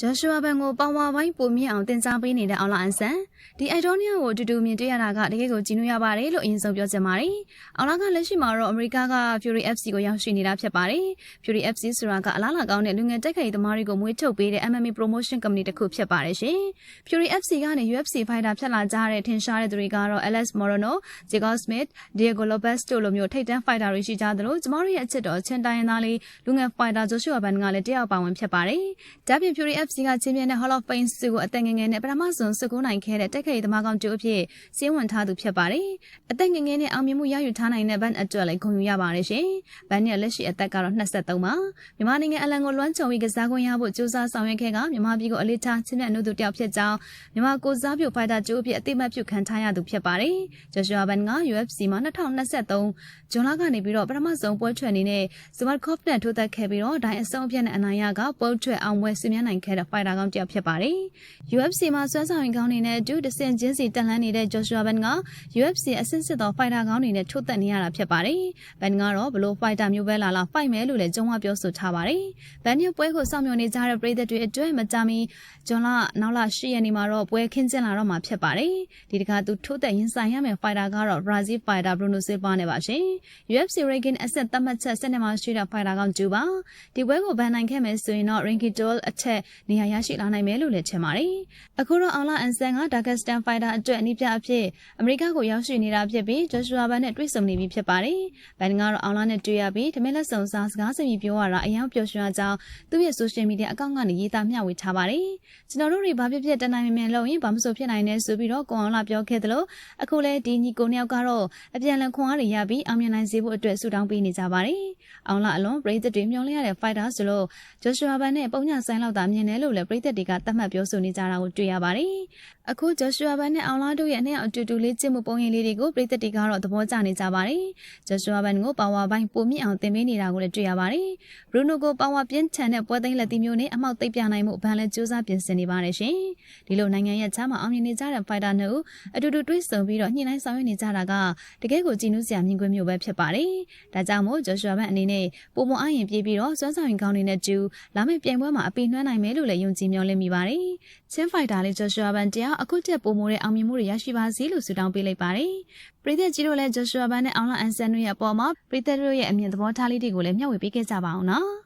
ဂျော်ရှူအာဘန်ကိုပေါင်ဝါပိုင်းပုံမြင့်အောင်တင်စားပေးနေတဲ့အောင်လာအန်ဆန်ဒီအိုက်ဒိုနီးယားကိုအတူတူမြင်တွေ့ရတာကတကယ်ကိုကြည်နူးရပါတယ်လို့အရင်ဆုံးပြောချင်ပါတယ်။အောင်လာကလက်ရှိမှာတော့အမေရိကက Fury FC ကိုရောက်ရှိနေတာဖြစ်ပါတယ်။ Fury FC ဆိုတာကအလားအလာကောင်းတဲ့လူငယ်တက်ခိုင်သမားတွေကိုမွေးထုတ်ပေးတဲ့ MMA promotion company တစ်ခုဖြစ်ပါတယ်ရှင်။ Fury FC ကနေ UFC fighter ဖြစ်လာကြတဲ့ထင်ရှားတဲ့သူတွေကတော့ Alex Morono, Jacob Smith, Diego Lopez တို့လိုမျိုးထိပ်တန်း fighter တွေရှိကြသလိုကျမတို့ရဲ့အချစ်တော်ချင်းတိုင်းရင်းသားလေးလူငယ် fighter Joshua Ban ကလည်းတယောက်ပါဝင်ဖြစ်ပါတယ်။ဒါပြင် Fury FC ကချင်းပြတဲ့ Hall of Fame ဆုကိုအသက်ငယ်ငယ်နဲ့ပထမဆုံးဆုကိုနိုင်ခဲ့တဲ့တက်ခိုင်သမားကောင်တူအဖြစ်စည်းဝင်ထားသူဖြစ်ပါတယ်။အသက်ငယ်ငယ်နဲ့အောင်မြင်မှုရယူထားနိုင်တဲ့ Ban အတွက်လည်းဂုဏ်ယူရပါတယ်ရှင်။ Ban ရဲ့လက်ရှိအသက်ကတော့23ပါ။မြန်မာနိုင်ငံအလံကိုလွှမ်းခြုံပြီးကစားခွင့်ရဖို့ကြိုးစားဆောင်ရွက်ခဲ့ကမြန်မာပြည်ကိုအလေးထားချင်းမြတ်နှုတ်သူတယောက်ဖြစ်ကြောင်းမြန်မာကိုစားပြု fighter ကျိုးအဖြစ်အသိမှတ်ပြုခံထားရသူဖြစ်ပါတယ်။ Joshua Ban က UFC မှာ2023ဇွန်လကနေပြီးတော့ပထမဆုံးပွဲထွက်အနေနဲ့ Zubakov နဲ့ထိုးသက်ခဲ့ပြီးတော့ဒိုင်အဆုံးအပြတ်နဲ့အနိုင်ရကပွဲထွက်အောင်ပွဲဆင်မြန်းနိုင်ခဲ့တဲ့ fighter ကောင်တယောက်ဖြစ်ပါတယ်။ UFC မှာဆွမ်းဆောင်ရင်ကောင်းနေတဲ့အတူတဆင်ချင်းစီတက်လှမ်းနေတဲ့ Joshua Ban က UFC အဆင့်စစ်သော fighter ကောင်းတွေနဲ့ထိုးသက်နေရတာဖြစ်ပါတယ်။ Ban ကတော့ဘလို့ fighter မျိုးပဲလာလာ fight မယ်လို့လည်းကြုံဝပြောဆိုထားပါတယ်။ Ban ရဲ့ပွဲကိုစောင့်မျှော်နေကြတဲ့ပရိသတ်တွေအတွက်မကြမီဇွန်လနောက်လ10ရက်နေ့မှာတော့ပွဲခင်းကျင်းလာတော့မှာဖြစ်ပါတယ်။ဒီတခါသူထိုးသက်ရင်ဆိုင်ရမယ့် fighter ကတော့ Brazil fighter Bruno Silva နဲ့ပါရှင်။ UFC ranking အဆင့်သတ်မှတ်ချက်စနစ်မှာရှိတဲ့ fighter ကောင်ကျူပါ။ဒီပွဲကိုဘန်နိုင်ခဲ့မယ်ဆိုရင်တော့ ranking 12အထက်နေရာရရှိလာနိုင်မယ်လို့လည်းထင်ပါတယ်။အခုတော့အောင်လာအန်ဆန်က Dagestan fighter အတွက်အနည်းပြအဖြစ်အမေရိကကိုရောက်ရှိနေတာဖြစ်ပြီး Joshua Ban နဲ့တွေ့ဆုံနေပြီဖြစ်ပါတယ်။ဘန်ကတော့အောင်လာနဲ့တွေ့ရပြီးတမင်လက်ဆောင်စားစကားစမြည်ပြောရတာအရင်ပျော်ရွှင်ရကြောင်းသူ့ရဲ့ social media အကောင့်ကနေရေးသားမျှဝေထားပါတယ်။ကျွန်တော်တို့တွေဘာဖြစ်ဖြစ်တနိုင်မြန်မြန်လုပ်ရင်ဘာမဆိုဖြစ်နိုင်တယ်ဆိုပြီးတော့ကိုအောင်လာပြောခဲ့သလိုအခုလဲဒီညီကိုနှစ်ယောက်ကတော့အပြန်လန်ခွန်အားတွေရပြီးအောင်မြင်နိုင်စေဖို့အတွက်ဆုတောင်းပေးနေကြပါတယ်။အောင်လာအလွန်ပရိသတ်တွေမျှော်လင့်ရတဲ့ fighter ဆိုလို့ Joshua Ban နဲ့ပုံညဆိုင်လောက်သာမြင်တယ်လို့လည်းပရိသတ်တွေကသတ်မှတ်ပြောဆိုနေကြတာကိုတွေ့ရပါတယ်။အခု Joshua Ban နဲ့အောင်လာတို့ရဲ့နှစ်ယောက်အတူတူလေးကျင့်မှုပုံရိပ်လေးတွေကိုပရိသတ်တွေကတော့သဘောကျနေကြပါတယ်။ Joshua Ban ကိုပါဝါပိုင်းပုံမြင့်အောင်သင်ပေးနေတာကိုလည်းတွေ့ရပါတယ်။ Bruno ကိုပါဝါပြင်းထန်တဲ့ပွဲသိမ်းလက်သီးမျိုးနဲ့အမောက်သိပ်ပြနိုင်မှုဘန်လည်းစူးစမ်းပြင်ဆင်နေပါတယ်ရှင်။ဒီလိုနိုင်ငံရဲ့ချမ်းမှာအောင်မြင်နေကြတဲ့ fighter နှစ်ဦးအတူတူတွေ့ဆုံပြီးတော့ညှိနှိုင်းဆောင်ရွက်နေကြတာကတကယ်ကိုကြည်နူးစရာမြင်ကွင်းမျိုးပဲဖြစ်ပါတယ်။ဒါကြောင့်မို့ Joshua Ban အနေနဲ့ပုံမအရင်ပြေးပြီးတော့စွမ်းဆောင်ရင်ကောင်းနေတဲ့ကျူလာမယ့်ပြိုင်ပွဲမှာအပီနှွှမ်းနိုင်မယ်လို့လည်းယုံကြည်မျှော်လင့်မိပါတယ်။ချင်းဖိုက်တာလေး Joshua Ban တရားအခုတက်ပုံမိုးတဲ့အောင်မြင်မှုတွေရရှိပါစေလို့ဆုတောင်းပေးလိုက်ပါတယ်။ပရိသတ်ကြီးတို့လည်း Joshua Ban နဲ့အောင်လာအန်ဆန်တို့ရဲ့အပေါ်မှာပရိသတ်တို့ရဲ့အမြင်သဘောထားလေးတွေကိုလည်းမျှဝေပေးခဲ့ကြပါအောင်နော်။